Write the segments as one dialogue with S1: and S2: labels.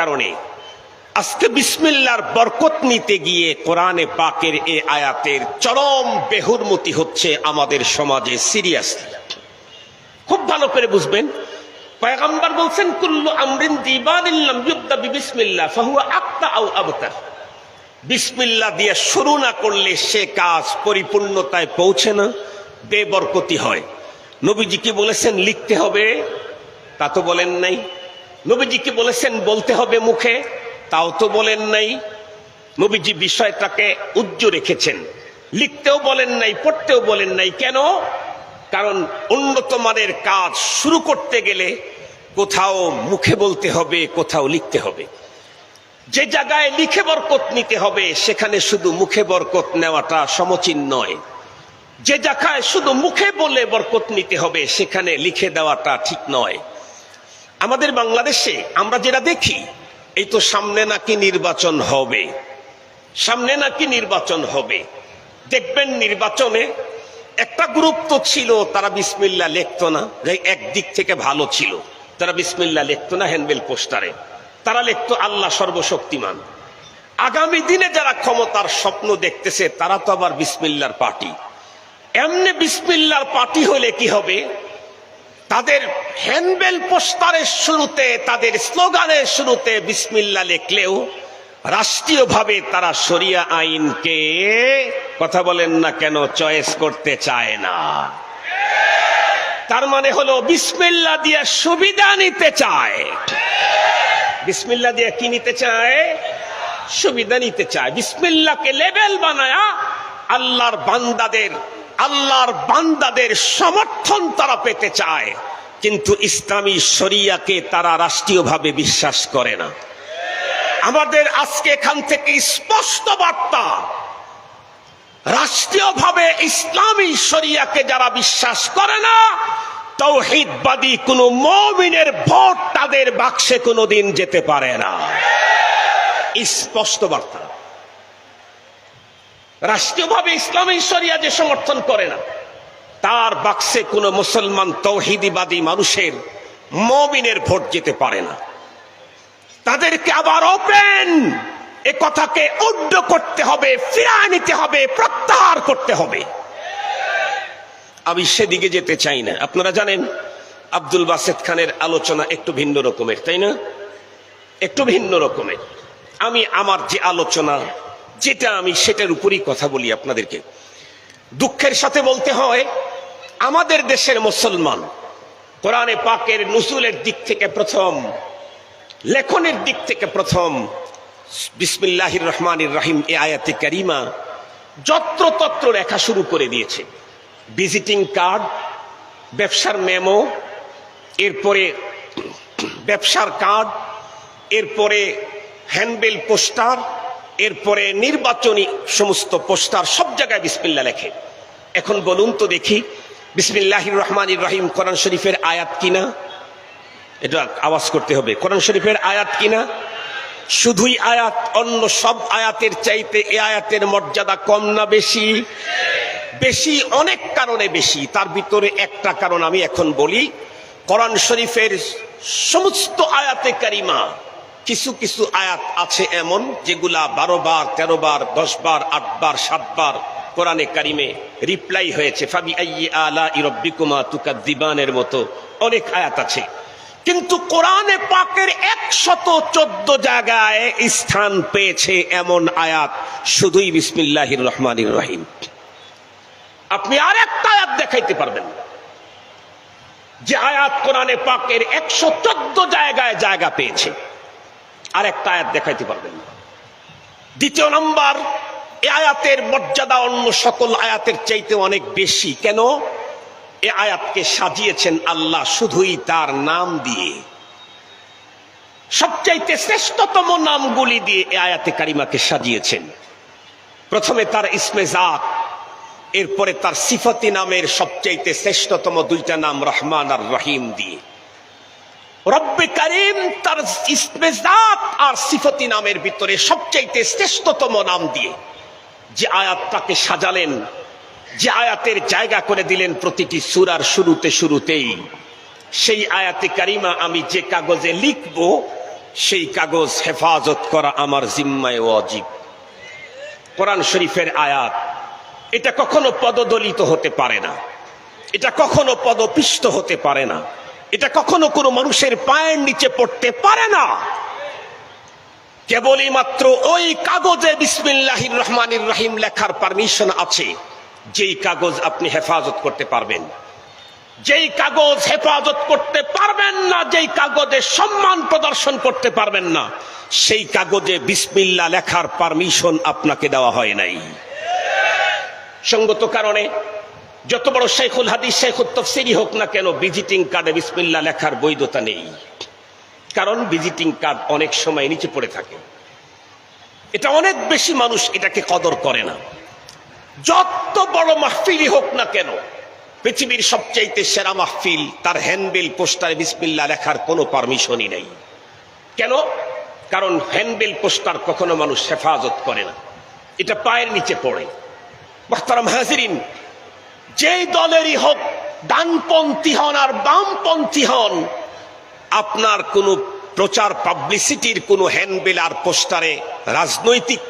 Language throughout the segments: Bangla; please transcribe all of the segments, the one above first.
S1: কারণে। আজকে বিসমিল্লার বরকত নিতে গিয়ে কোরআনে পাকের এ আয়াতের চরম বেহুরমতি হচ্ছে আমাদের সমাজে সিরিয়াসলি। খুব ভালো করে বুঝবেন। পয়গম্বর বলছেন, কুল্লু আমরিন দিবানিল্লাম ইউবদা বিবিসমিল্লাহ, ফাহুয়া আক্তা আও বিসমিল্লা দিয়ে শুরু না করলে সে কাজ পরিপূর্ণতায় পৌঁছে না, বেবরকতি হয়। নবীজি কি বলেছেন, লিখতে হবে? তা তো বলেন নাই। নবীজি কি বলেছেন, বলতে হবে মুখে। তাও তো বলেন নাই। নবীজি বিষয়টাকে উজ্জ্ব রেখেছেন। লিখতেও বলেন নাই, পড়তেও বলেন নাই। কেন? কারণ উন্নত মানের কাজ শুরু করতে গেলে কোথাও মুখে বলতে হবে, কোথাও লিখতে হবে। যে জায়গায় লিখে বরকত নিতে হবে, সেখানে শুধু মুখে বরকত নেওয়াটা সমচীন নয়। যে জায়গায় শুধু মুখে বলে বরকত নিতে হবে, সেখানে লিখে দেওয়াটা ঠিক নয়। আমাদের বাংলাদেশে আমরা যেটা দেখি, এই তো সামনে নাকি নির্বাচন হবে। সামনে নাকি নির্বাচন হবে। দেখবেন নির্বাচনে একটা গ্রুপ তো ছিল, তারা বিসমিল্লা লিখতো না, যে একদিক থেকে ভালো ছিল। তারা বিসমিল্লা লিখতো না হ্যান্ডবেল পোস্টারে। তারা লিখতো, আল্লাহ সর্বশক্তিমান। আগামী দিনে যারা ক্ষমতার স্বপ্ন দেখতেছে, তারা তো আবার বিসমিল্লার পার্টি। এমনি বিসমিল্লার পার্টি হলে কি হবে? তাদের হ্যান্ডবেল পোস্টারের শুরুতে, তাদের স্লোগানের শুরুতে বিসমিল্লা লিখলেও রাষ্ট্রীয়ভাবে তারা শরিয়া আইনকে কথা বলেন না কেন, চয়েস করতে চায় না। তার মানে হলো বিসমিল্লা দিয়ে সুবিধা নিতে চায়। বিসমিল্লা দিয়ে কি নিতে চায়? সুবিধা নিতে চায়। বিসমিল্লাকে লেভেল বানায়া আল্লাহর বান্দাদের আল্লাহর বান্দাদের সমর্থন তারা পেতে চায়। কিন্তু ইসলামী শরিয়াকে তারা রাষ্ট্রীয়ভাবে বিশ্বাস করে না। আমাদের আজকে এখান থেকে স্পষ্ট বার্তা, রাষ্ট্রীয়ভাবে ইসলামী শরিয়াকে যারা বিশ্বাস করে না, তৌহিদবাদী কোনো মমিনের ভোট তাদের বাক্সে কোনোদিন যেতে পারে না। স্পষ্ট বার্তা। রাষ্ট্রীয়ভাবে ইসলামী শরিয়া যে সমর্থন করে না, তার বাক্সে কোন মুসলমান তৌহিদিবাদী মানুষের মমিনের ভোট যেতে পারে না। তাদেরকে আবার ওপেন এ কথাকে উড্ড করতে হবে, ফিরায় নিতে হবে, প্রত্যাহার করতে হবে। আমি সেদিকে যেতে চাই না। আপনারা জানেন, আব্দুল বাসেদ খানের আলোচনা একটু ভিন্ন রকমের, তাই না? একটু ভিন্ন রকমের। আমি আমার যে আলোচনা যেটা আমি সেটার উপরই কথা বলি আপনাদেরকে। দুঃখের সাথে বলতে হয়, আমাদের দেশের মুসলমান কোরআনে পাকের নুসুলের দিক থেকে প্রথম, লেখনের দিক থেকে প্রথম, বিসমিল্লাহির রহমানির রাহিম এ আয়াতে কারিমা যত্রতত্র লেখা শুরু করে দিয়েছে। ভিজিটিং কার্ড, ব্যবসার মেমো, এরপরে ব্যবসার কার্ড, এরপরে হ্যান্ডবিল পোস্টার এরপরে নির্বাচনী সমস্ত পোস্টার সব জায়গায় বিসমিল্লা লেখে। এখন বলুন তো দেখি, বিসমিল্লাহির রহমান রহিম, কোরআন শরীফের আয়াত কিনা? এটা আওয়াজ করতে হবে, কোরআন শরীফের আয়াত কিনা? শুধুই আয়াত, অন্য সব আয়াতের চাইতে এ আয়াতের মর্যাদা কম না বেশি? বেশি অনেক কারণে বেশি, তার ভিতরে একটা কারণ আমি এখন বলি, কোরআন শরীফের সমস্ত আয়াতে কারিমা কিছু কিছু আয়াত আছে এমন যেগুলা বারো বার, তেরো বার, দশ বার, আট বার, সাত বার কোরআনে কারিমে রিপ্লাই হয়েছে। ফাবি আলা ইরব্বিকুমা তুকা দিবানের মতো অনেক আয়াত আছে। কিন্তু কোরআনে পাকের একশত চোদ্দ জায়গায় স্থান পেয়েছে এমন আয়াত শুধুই বিসমিল্লাহির রহমানির রহিম। আপনি আর একটা আয়াত দেখাইতে পারবেন। যে আয়াত কোরআনে পাকের একশো চোদ্দ জায়গায় জায়গা পেয়েছে। আর একটা আয়াত দেখাইতে পারবেন। দ্বিতীয় নম্বর, এ আয়াতের মর্যাদা অন্য সকল আয়াতের চাইতে অনেক বেশি। কেন? এ আয়াতকে সাজিয়েছেন আল্লাহ শুধুই তার নাম দিয়ে। সবচাইতে শ্রেষ্ঠতম নামগুলি দিয়ে এ আয়াতে কারিমাকে সাজিয়েছেন। প্রথমে তার ইসমে জাত, এরপরে তার সিফতি নামের সবচাইতে শ্রেষ্ঠতম দুইটা নাম রহমান আর রহিম দিয়ে। রব্বে করিম তার ইসমে জাত আর সিফতি নামের ভিতরে সবচাইতে শ্রেষ্ঠতম নাম দিয়ে যে আয়াতটাকে সাজালেন, যে আয়াতের জায়গা করে দিলেন প্রতিটি সুরার শুরুতে শুরুতেই। সেই আয়াতে কারিমা আমি যে কাগজে লিখব, সেই কাগজ হেফাজত করা আমার জিম্মায় অজীব কোরআন শরীফের আয়াত, এটা কখনো পদদলিত হতে পারে না। এটা কখনো পদপিষ্ট হতে পারে না। এটা কখনো কোনো মানুষের পায়ের নিচে পড়তে পারে না। কেবলই মাত্র ওই কাগজে বিসমিল্লাহির রহমানির রহিম লেখার পারমিশন আছে, যেই কাগজ আপনি হেফাজত করতে পারবেন। যেই কাগজ হেফাজত করতে পারবেন না, যেই কাগজে সম্মান প্রদর্শন করতে পারবেন না, সেই কাগজে বিসমিল্লা লেখার পারমিশন আপনাকে দেওয়া হয় নাই। সঙ্গত কারণে যত বড় শেখুল হাদিস, শেখুল তফসিরি হোক না কেন, ভিজিটিং কার্ডে বিসমিল্লা লেখার বৈধতা নেই। কারণ ভিজিটিং কার্ড অনেক সময় নিচে পড়ে থাকে। এটা অনেক বেশি মানুষ এটাকে কদর করে না। যত বড় মাহফিলই হোক না কেন, পৃথিবীর সবচাইতে সেরা মাহফিল, তার হ্যান্ডবিল, পোস্টারে বিসমিল্লা লেখার কোনো পারমিশনই নেই। কেন? কারণ হ্যান্ডবিল, পোস্টার কখনো মানুষ হেফাজত করে না। এটা পায়ের নিচে পড়ে। মোহতারাম হাজিরিন যেই দলেরই হোক, ডানপন্থী হন আর বামপন্থী হন, আপনার কোনো প্রচার পাবলিসিটির কোনো হ্যান্ডবিল আর পোস্টারে রাজনৈতিক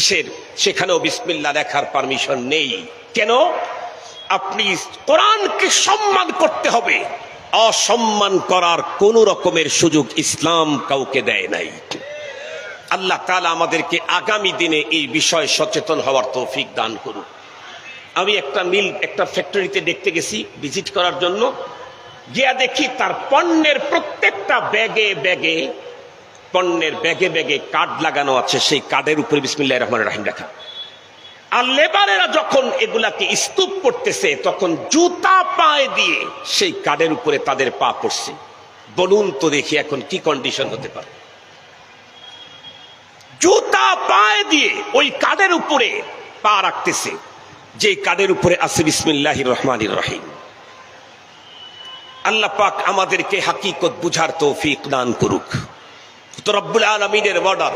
S1: ইসের সেখানেও বিসমিল্লা দেখার পারমিশন নেই। কেন? আপনি কোরআনকে সম্মান করতে হবে। অসম্মান করার কোন রকমের সুযোগ ইসলাম কাউকে দেয় নাই। আল্লাহ তালা আমাদেরকে আগামী দিনে এই বিষয়ে সচেতন হওয়ার তৌফিক দান করুন আমি একটা মিল, একটা ফ্যাক্টরিতে দেখতে গেছি ভিজিট করার জন্য। গিয়া দেখি তার পণ্যের প্রত্যেকটা ব্যাগে ব্যাগে, পণ্যের ব্যাগে ব্যাগে কার্ড লাগানো আছে। সেই কার্ডের উপরে বিসমিল্লাহ রহমান রাহিম লেখা। আর লেবারেরা যখন এগুলাকে স্তূপ করতেছে, তখন জুতা পায়ে দিয়ে সেই কার্ডের উপরে তাদের পা পড়ছে। বলুন তো দেখি এখন কি কন্ডিশন হতে পারে। জুতা পায়ে দিয়ে ওই কার্ডের উপরে পা রাখতেছে। যে কার্ডের উপরে আছে বিসমিল্লাহ রহমানির রহিম। আল্লাহ পাক আমাদেরকে হাকিকত বুঝার তৌফিক দান করুক। তো রব্বুল আলমিনের অর্ডার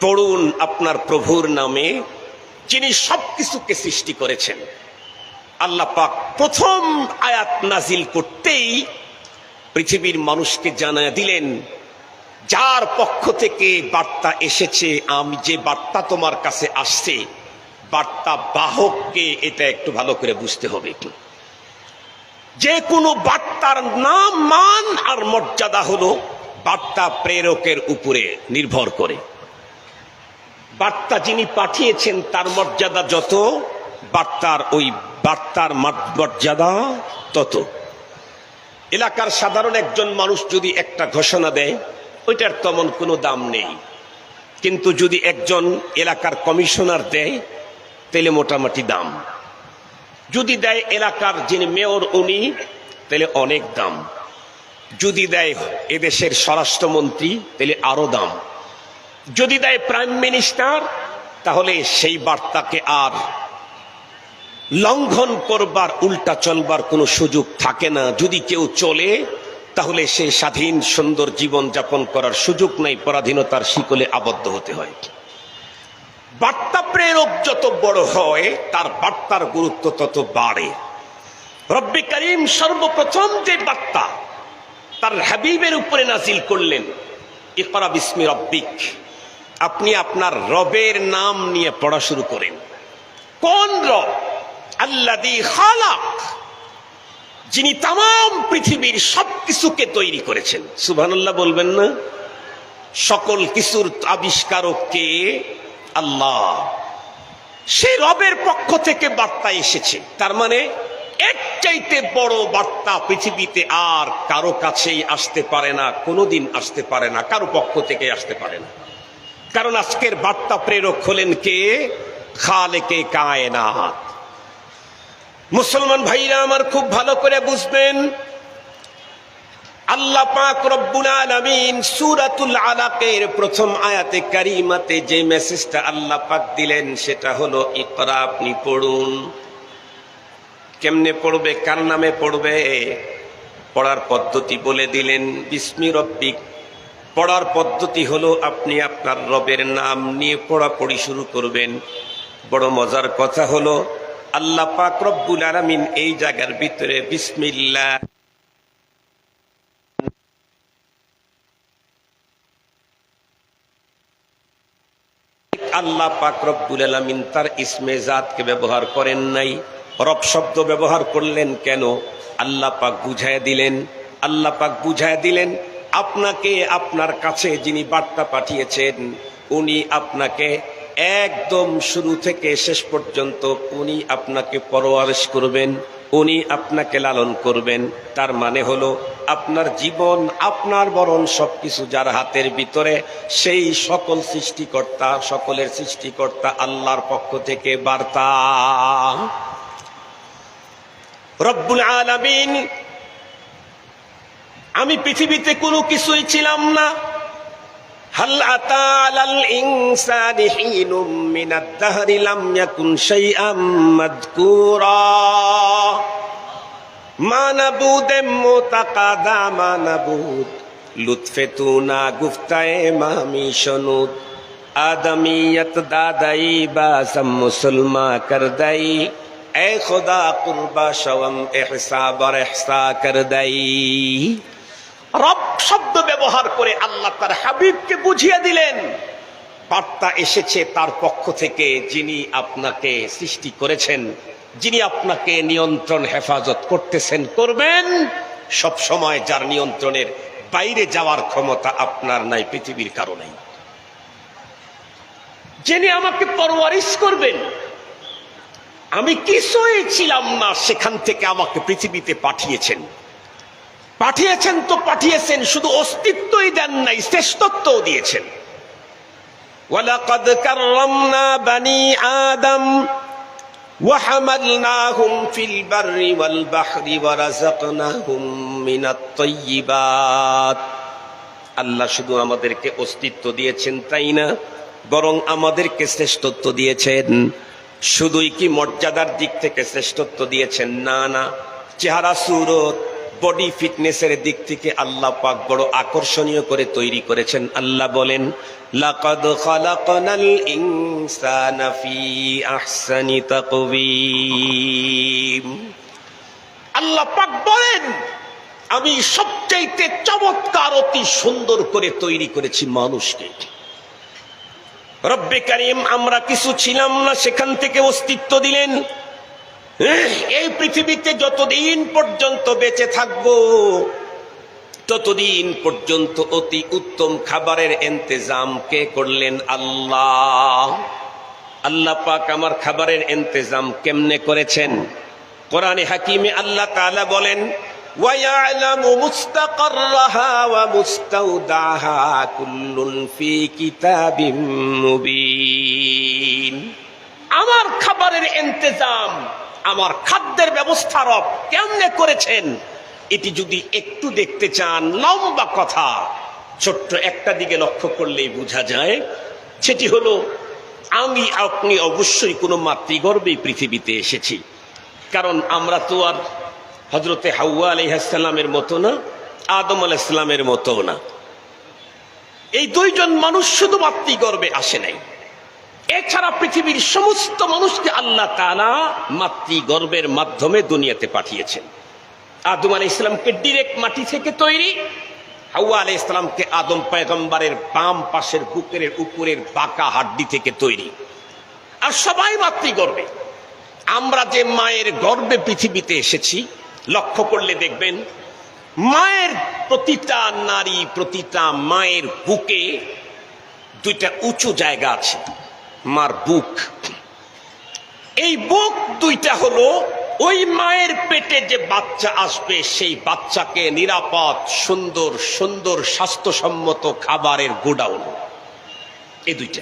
S1: পড়ুন আপনার প্রভুর নামে, যিনি সবকিছুকে সৃষ্টি করেছেন। আল্লাহ পাক প্রথম আয়াত নাজিল করতেই পৃথিবীর মানুষকে জানা দিলেন যার পক্ষ থেকে বার্তা এসেছে, আমি যে বার্তা তোমার কাছে আসছে, বার্তা বাহককে এটা একটু ভালো করে বুঝতে হবে একটু। যে কোনো বার্তার নাম, মান আর মর্যাদা হলো বার্তা প্রেরকের উপরে নির্ভর করে। বার্তা যিনি পাঠিয়েছেন, তার মর্যাদা যত, বার্তার ওই বার্তার মর্যাদা তত। এলাকার সাধারণ একজন মানুষ যদি একটা ঘোষণা দেয় ওইটার তেমন কোনো দাম নেই। কিন্তু যদি একজন এলাকার কমিশনার দেয়, তাহলে মোটামুটি দাম। যদি দেয় এলাকার যিনি মেয়র উনি, তাহলে অনেক দাম। যদি দেয় এদেশের স্বরাষ্ট্রমন্ত্রী, তাহলে আরও দাম। যদি দেয় প্রাইম মিনিস্টার, তাহলে সেই বার্তাকে আর লঙ্ঘন করবার, উল্টা চলবার কোনো সুযোগ থাকে না। যদি কেউ চলে তাহলে সে স্বাধীন সুন্দর জীবন যাপন করার সুযোগ নাই, পরাধীনতার শিকলে আবদ্ধ হতে হয়। বার্তা প্রেরক যত বড় হয়, তার বার্তার গুরুত্ব তত বাড়ে। রব্বি করিম সর্বপ্রথম যে বার্তা তার হাবিবের উপরে নাজিল করলেন, ইকরা বিস্মি রব্বিক, আপনি আপনার রবের নাম নিয়ে পড়া শুরু করেন। কোন রব? আল্লাদি খালাক। যিনি তাম পৃথিবীর সবকিছুকে তৈরি করেছেন। সুবহানাল্লাহ বলবেন না? সকল কিছুর আবিষ্কারক কে আল্লাহ। সে রবের পক্ষ থেকে বার্তা এসেছে। তার মানে এর চাইতে বড় বার্তা পৃথিবীতে আর কারও কাছেই আসতে পারে না, কোনোদিন আসতে পারে না, কারও পক্ষ থেকে আসতে পারে না। কারণ আজকের বার্তা প্রেরক হলেন কে? খালেকে কায়নাত। মুসলমান ভাইরা আমার খুব ভালো করে বুঝবেন। আল্লাহ পাক রব্বুল আলামিন সূরাতুল আলাকের প্রথম আয়াতে কারিমাতে যে মেসেজটা আল্লাহ পাক দিলেন, সেটা হলো, ইকরা, আপনি পড়ুন। কেমনে পড়বে, কার নামে পড়বে? পড়ার পদ্ধতি বলে দিলেন, বিস্মি রব্বিক। পড়ার পদ্ধতি হলো, আপনি আপনার রবের নাম নিয়ে পড়াপড়ি শুরু করবেন। বড় মজার কথা হলো আল্লাহ পাক রব্বুল আলামিন এই জায়গার ভিতরে বিসমিল্লাহ। আল্লাহ পাক রব্বুল আলামিন তার ইসমে জাতকে ব্যবহার করেন নাই। রব শব্দ ব্যবহার করলেন কেন? আল্লাহ পাক বুঝায় দিলেন। আল্লাহ পাক বুঝায় দিলেন, আপনাকে আপনার কাছে যিনি বার্তা পাঠিয়েছেন, উনি আপনাকে একদম শুরু থেকে শেষ পর্যন্ত উনি আপনাকে পরোয়ারিশ করবেন, উনি আপনাকে লালন করবেন। তার মানে হলো, আপনার জীবন, আপনার বরণ সবকিছু যার হাতের ভিতরে, সেই সকল সৃষ্টিকর্তা, সকলের সৃষ্টিকর্তা আল্লাহর পক্ষ থেকে বার্তা। রব্বুল আলামিন, আমি পৃথিবীতে কোনো কিছুই ছিলাম না هل أتى على الإنسان حين من الدهر لم يكن شيئا مذكورا ما نبود متقدا ما نبود لطف تو نا گفتائے مامی شنود آدمیت دادائی بازم مسلمہ کردائی اے خدا قربا شوم احسا بر احسا کردائی রব শব্দ ব্যবহার করে আল্লাহ তার হাবিবকে বুঝিয়ে দিলেন। বার্তা এসেছে তার পক্ষ থেকে যিনি আপনাকে সৃষ্টি করেছেন, যিনি আপনাকে নিয়ন্ত্রণ, হেফাজত করতেছেন, করবেন। সব সময় যার নিয়ন্ত্রণের বাইরে যাওয়ার ক্ষমতা আপনার নাই পৃথিবীর কারণেই। যিনি আমাকে পরওয়ারিশ করবেন, আমি কিছুই ছিলাম না সেখান থেকে আমাকে পৃথিবীতে পাঠিয়েছেন। পাঠিয়েছেন তো পাঠিয়েছেন শুধু অস্তিত্বই দেন নাই শ্রেষ্ঠত্বও দিয়েছেন ওয়ালাকাদ কাররামনা বানি আদম وحملناهم في البر والبحر ورزقناهم من الطيبات আল্লাহ শুধু আমাদেরকে অস্তিত্ব দিয়েছেন তাই না বরং আমাদেরকে শ্রেষ্ঠত্ব দিয়েছেন শুধুই কি মর্যাদার দিক থেকে শ্রেষ্ঠত্ব দিয়েছেন না না চেহারা সুরত বডি ফিটনেসের দিক থেকে আল্লাহ পাক বড় আকর্ষণীয় করে তৈরি করেছেন। আল্লাহ বলেন, লাকাদ খালাকনাল ইনসানা ফি আহসানি তাকবীম আল্লাহ পাক বলেন, আমি সবচাইতে চমৎকার, অতি সুন্দর করে তৈরি করেছি মানুষকে। রব্বে কারিম, আমরা কিছু ছিলাম না, সেখান থেকে অস্তিত্ব দিলেন। এই পৃথিবীতে যতদিন পর্যন্ত বেঁচে থাকব, ততদিন পর্যন্ত অতি উত্তম খাবারের এন্তেজাম কে করলেন আল্লাহ? আল্লাহ পাক আমার খাবারের এন্তেজাম কেমনে করেছেন? কোরআনে হাকিমে আল্লাহ তালা বলেন আমার খাবারের এন্তেজাম আমার খাদ্যের ব্যবস্থা রব কেমনে করেছেন? এটি যদি একটু দেখতে চান, লম্বা কথা। ছোট্ট একটা দিকে লক্ষ্য করলেই বোঝা যায়, সেটি হলো, আমি, আপনি অবশ্যই কোনো মাতৃগর্ভে পৃথিবীতে এসেছি। কারণ আমরা তো আর হজরতে হাউয়া আলহামের মতো না, আদম আলাইসালামের মতো না। এই দুইজন মানুষ শুধু মাতৃগর্ভে আসে নাই। এছাড়া পৃথিবীর সমস্ত মানুষকে আল্লাহ তালা মাতৃগর্ভের মাধ্যমে দুনিয়াতে পাঠিয়েছেন। আদম আলাই ইসলামকে ডিরেক্ট মাটি থেকে তৈরি হাউয়া আলাই ইসলামকে আদম পায়গম্বারের বাম পাশের বুকের উপরের বাঁকা হাড্ডি থেকে তৈরি। আর সবাই মাতৃগর্ভে আমরা যে মায়ের গর্বে পৃথিবীতে এসেছি, লক্ষ্য করলে দেখবেন, মায়ের প্রতিটা নারী, প্রতিটা মায়ের বুকে দুইটা উঁচু জায়গা আছে। মার বুক। এই বুক দুইটা হলো, ওই মায়ের পেটে যে বাচ্চা আসবে, সেই বাচ্চাকে নিরাপদ, সুন্দর সুন্দর, স্বাস্থ্যসম্মত খাবারের গোডাউন। এই দুইটা